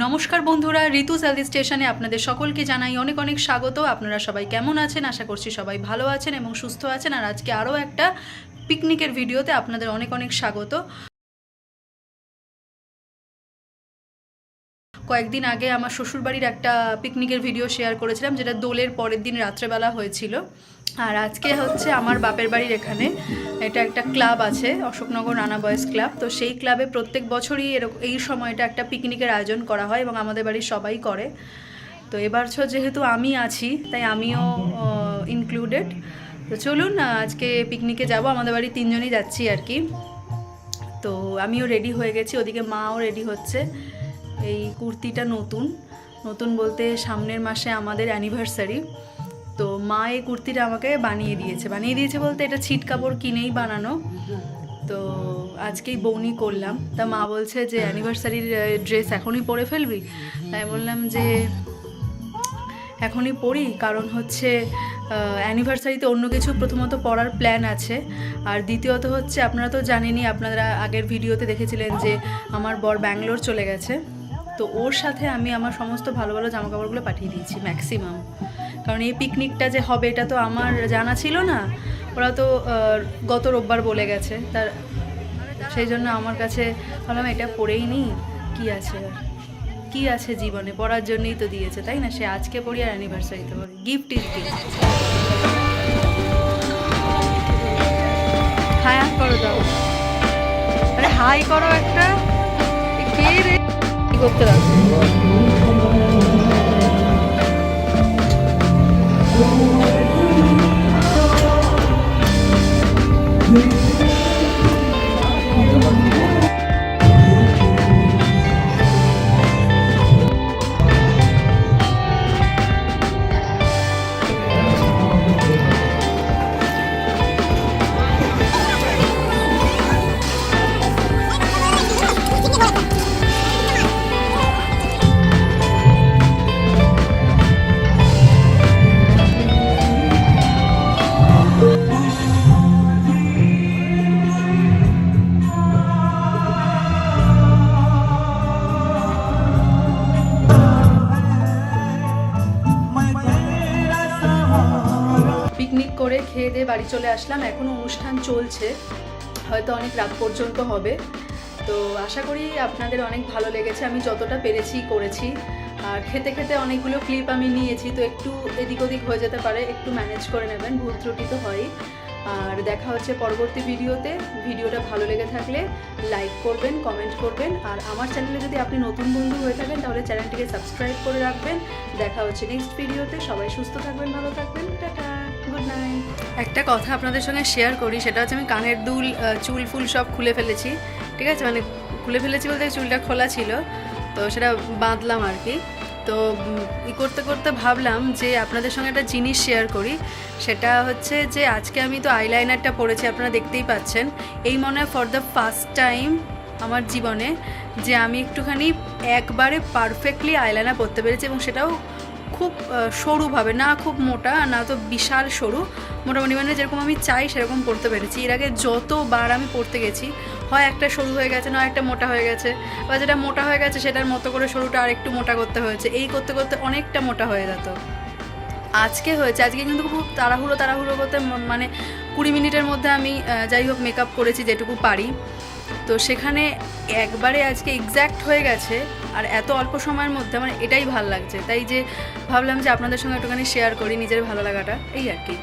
নমস্কার বন্ধুরা, ঋতু স্যালি স্টেশনে আপনাদের সকলকে জানাই অনেক অনেক স্বাগত। আপনারা সবাই কেমন আছেন? আশা করছি সবাই ভালো আছেন এবং সুস্থ আছেন। আর আজকে আরও একটা পিকনিকের ভিডিওতে আপনাদের অনেক অনেক স্বাগত। কয়েকদিন আগে আমার শ্বশুরবাড়ির একটা পিকনিকের ভিডিও শেয়ার করেছিলাম, যেটা দোলের পরের দিন রাত্রেবেলা হয়েছিল। আর আজকে হচ্ছে আমার বাপের বাড়ির এখানে এটা একটা ক্লাব আছে, অশোকনগর রানা বয়েজ ক্লাব তো সেই ক্লাবে প্রত্যেক বছরই এরকম এই সময়টা একটা পিকনিকের আয়োজন করা হয় এবং আমাদের বাড়ির সবাই করে। তো এবার ছ, যেহেতু আমি আছি, তাই আমিও ইনক্লুডেড তো চলুন আজকে পিকনিকে যাব, আমাদের বাড়ি তিনজনই যাচ্ছি আর কি। তো আমিও রেডি হয়ে গেছি, ওদিকে মাও রেডি হচ্ছে। এই কুর্তিটা নতুন। নতুন বলতে সামনের মাসে আমাদের অ্যানিভার্সারি তো মা এই কুর্তিটা আমাকে বানিয়ে দিয়েছে। বানিয়ে দিয়েছে বলতে এটা ছিট কাপড় কিনেই বানানো। তো আজকেই বৌনি করলাম। তা মা বলছে যে অ্যানিভার্সারির ড্রেস এখনই পরে ফেলবি? তাই বললাম যে এখনই পড়ি কারণ হচ্ছে অ্যানিভার্সারিতে অন্য কিছু প্রথমত পড়ার প্ল্যান আছে। আর দ্বিতীয়ত হচ্ছে, আপনারা তো জানেনই, আপনারা আগের ভিডিওতে দেখেছিলেন যে আমার বর ব্যাঙ্গালোর চলে গেছে। তো ওর সাথে আমি আমার সমস্ত ভালো ভালো জামাকাপড়গুলো পাঠিয়ে দিয়েছি ম্যাক্সিমাম কারণ এই পিকনিকটা যে হবে এটা তো আমার জানা ছিল না। ওরা তো গত রোববার বলে গেছে। তার, সেই জন্য আমার কাছে ভাবলাম এটা পড়েই নিই। কী আছে আর? কি আছে জীবনে? পড়ার জন্যই তো দিয়েছে, তাই না? সে আজকে পড়ি আর অ্যানিভার্সারিতে পড়ি গিফট ইজ গিফট হাই করো দাও। আরে হাই করো একটা। কে রে? করতে লাগছে খেয়ে দিয়ে বাড়ি চলে আসলাম। এখনও অনুষ্ঠান চলছে। হয়তো অনেক রাত পর্যন্ত হবে। তো আশা করি আপনাদের অনেক ভালো লেগেছে। আমি যতটা পেরেছি করেছি। আর খেতে খেতে অনেকগুলো ক্লিপ আমি নিয়েছি। তো একটু এদিক ওদিক হয়ে যেতে পারে। একটু ম্যানেজ করে নেবেন। ভুল ত্রুটি তো হয়ই। আর দেখা হচ্ছে পরবর্তী ভিডিওতে। ভিডিওটা ভালো লেগে থাকলে লাইক করবেন কমেন্ট করবেন, আর আমার চ্যানেলে যদি আপনি নতুন বন্ধু হয়ে থাকেন, তাহলে চ্যানেলটিকে সাবস্ক্রাইব করে রাখবেন। দেখা হচ্ছে নেক্সট ভিডিওতে। সবাই সুস্থ থাকবেন, ভালো থাকবেন। টাটা গুড নাইট একটা কথা আপনাদের সঙ্গে শেয়ার করি, সেটা হচ্ছে আমি কানের দুল চুল ফুল সব খুলে ফেলেছি, ঠিক আছে? মানে খুলে ফেলেছি বলতে চুলটা খোলা ছিল, তো সেটা বাঁধলাম আর কি। তো ই করতে করতে ভাবলাম যে আপনাদের সঙ্গে একটা জিনিস শেয়ার করি। সেটা হচ্ছে যে আজকে আমি তো আইলাইনারটা পরেছি, আপনারা দেখতেই পাচ্ছেন। এই মনে হয় ফর দ্য ফার্স্ট টাইম আমার জীবনে যে আমি একটুখানি একবারে পারফেক্টলি আইলাইনার পরতে পেরেছি এবং সেটাও খুব সরুভাবে, না খুব মোটা, না তো বিশাল সরু। মোটামুটি মানে যেরকম আমি চাই, সেরকম পড়তে পেরেছি। এর আগে যতবার আমি পড়তে গেছি, হয় একটা সরু হয়ে গেছে নয় একটা মোটা হয়ে গেছে, বা যেটা মোটা হয়ে গেছে, সেটার মতো করে সরুটা আর একটু মোটা করতে হয়েছে। এই করতে করতে অনেকটা মোটা হয়ে যেত। আজকে হয়েছে, আজকে কিন্তু খুব তাড়াহুড়ো তাড়াহুড়ো করতে মানে কুড়ি মিনিটের মধ্যে আমি যাই হোক মেকআপ করেছি যেটুকু পারি। তো সেখানে একবারে আজকে এক্স্যাক্ট হয়ে গেছে আর এত অল্প সময়ের মধ্যে আমার এটাই ভালো লাগছে। তাই যে ভাবলাম যে আপনাদের সঙ্গে একটুখানি শেয়ার করি নিজের ভালো লাগাটা, এই আর কি।